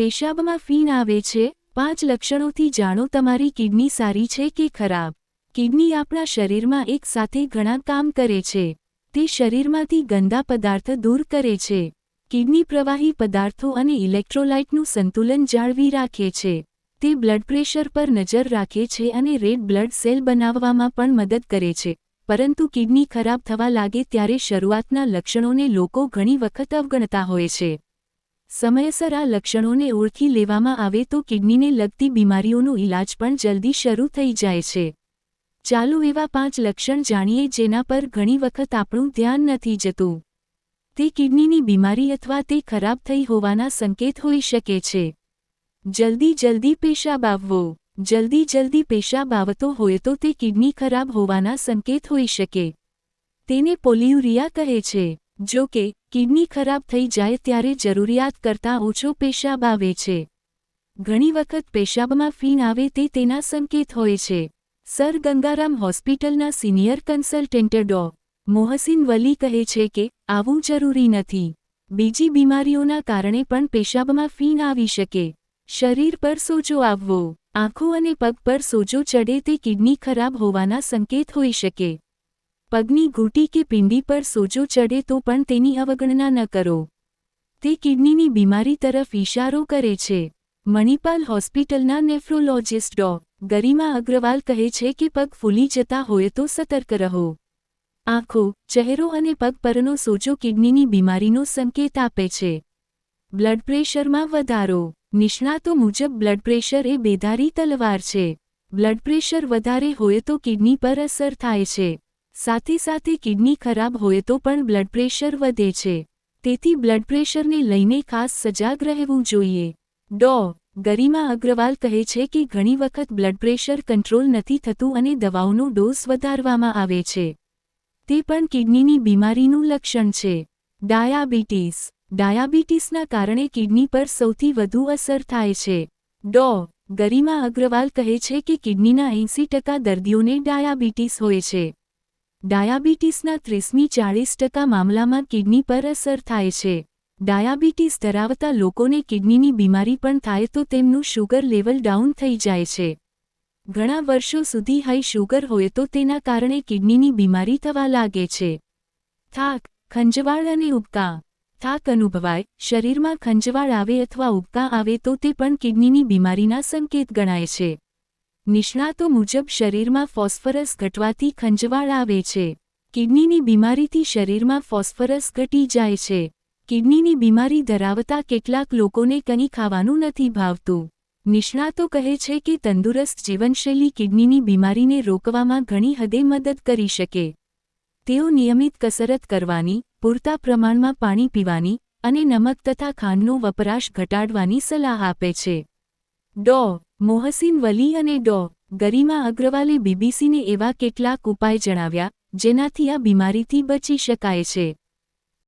પેશાબમાં ફીણ આવે છે, પાંચ લક્ષણોથી જાણો તમારી કિડની સારી છે કે ખરાબ. કિડની આપણા શરીરમાં એક સાથે ઘણા કામ કરે છે. તે શરીરમાંથી ગંદા પદાર્થ દૂર કરે છે. કિડની પ્રવાહી પદાર્થો અને ઇલેક્ટ્રોલાઇટનું સંતુલન જાળવી રાખે છે. તે બ્લડ પ્રેશર પર નજર રાખે છે અને રેડ બ્લડ સેલ બનાવવામાં પણ મદદ કરે છે. પરંતુ કિડની ખરાબ થવા લાગે ત્યારે શરૂઆતના લક્ષણોને લોકો ઘણી વખત અવગણતા હોય છે. સમયસર આ લક્ષણોને ઓળખી લેવામાં આવે તો કિડનીને લગતી બીમારીઓનો ઇલાજ પણ જલ્દી શરૂ થઈ જાય છે. ચાલો એવા પાંચ લક્ષણ જાણીએ જેના પર ઘણી વખત આપણું ધ્યાન નથી જતું. તે કિડનીની બીમારી અથવા તે ખરાબ થઈ હોવાના સંકેત હોઈ શકે છે. જલ્દી જલ્દી પેશાબ આવવો. જલ્દી જલ્દી પેશાબ આવતો હોય તો તે કિડની ખરાબ હોવાના સંકેત હોઈ શકે. તેને પોલિયુરિયા કહે છે. જો કે, કિડની ખરાબ થઈ જાય ત્યારે જરૂરિયાત કરતાં ઓછો પેશાબ આવે છે. ઘણી વખત પેશાબમાં ફીણ આવે તે તેના સંકેત હોય છે. સર ગંગારામ હોસ્પિટલના સિનિયર કન્સલ્ટન્ટ ડો. મોહસિન વલી કહે છે કે, આવું જરૂરી નથી. બીજી બીમારીઓના કારણે પણ પેશાબમાં ફીણ આવી શકે. શરીર પર સોજો આવવો. આંખો અને પગ પર સોજો ચડે તે કિડની ખરાબ હોવાના સંકેત હોઈ શકે. પગની ઘૂંટી કે પિંડી પર સોજો ચડે તો પણ તેની અવગણના ન કરો. તે કિડનીની બીમારી તરફ ઇશારો કરે છે. મણિપાલ હોસ્પિટલના નેફ્રોલોજિસ્ટ ડો. ગરિમા અગ્રવાલ કહે છે કે પગ ફૂલી જતા હોય તો સતર્ક રહો. આંખો, ચહેરો અને પગ પરનો સોજો કિડનીની બીમારીનો સંકેત આપે છે. બ્લડ પ્રેશરમાં વધારો. નિષ્ણાતો મુજબ બ્લડ પ્રેશર એ બેધારી તલવાર છે. બ્લડ પ્રેશર વધારે હોય તો કિડની પર અસર થાય છે. સાથે સાથે કિડની ખરાબ હોય તો પણ બ્લડ પ્રેશર વધે છે. તેથી બ્લડ પ્રેશરને લઈને ખાસ સજાગ રહેવું જોઈએ. ડો, ગરિમા અગ્રવાલ કહે છે કે ઘણી વખત બ્લડ પ્રેશર કંટ્રોલ નથી થતું અને દવાઓનો ડોઝ વધારવામાં આવે છે. તે પણ કિડનીની બીમારીનું લક્ષણ છે. ડાયાબિટીસ, ડાયાબિટીસના કારણે કિડની પર સૌથી વધુ અસર થાય છે. ડો, ગરિમા અગ્રવાલ કહે છે કે કિડનીના એંસી ટકા દર્દીઓને ડાયાબિટીસ હોય છે. ડાયાબિટીસના ત્રીસમી ચાળીસ ટકા મામલામાં કિડની પર અસર થાય છે. ડાયાબિટીસ ધરાવતા લોકોને કિડનીની બીમારી પણ થાય તો તેમનું શુગર લેવલ ડાઉન થઈ જાય છે. ઘણા વર્ષો સુધી હાઈ શુગર હોય તો તેના કારણે કિડનીની બીમારી થવા લાગે છે. થાક, ખંજવાળ અને ઉબકા. થાક અનુભવાય, શરીરમાં ખંજવાળ આવે અથવા ઉબકા આવે તો તે પણ કિડનીની બીમારીના સંકેત ગણાય છે. નિષ્ણાતો મુજબ શરીરમાં ફોસ્ફરસ ઘટવાથી ખંજવાળ આવે છે. કિડનીની બીમારીથી શરીરમાં ફોસ્ફરસ ઘટી જાય છે. કિડનીની બીમારી ધરાવતા કેટલાક લોકોને કંઈ ખાવાનું નથી ભાવતું. નિષ્ણાતો કહે છે કે તંદુરસ્ત જીવનશૈલી કિડનીની બીમારીને રોકવામાં ઘણી હદે મદદ કરી શકે. તેઓ નિયમિત કસરત કરવાની, પૂરતા પ્રમાણમાં પાણી પીવાની અને નમક તથા ખાંડનો વપરાશ ઘટાડવાની સલાહ આપે છે. ડો. મોહસિન વલી અને ડો. ગરિમા અગ્રવાલે બીબીસીને એવા કેટલાક ઉપાય જણાવ્યા, જેનાથી આ બીમારીથી બચી શકાય છે.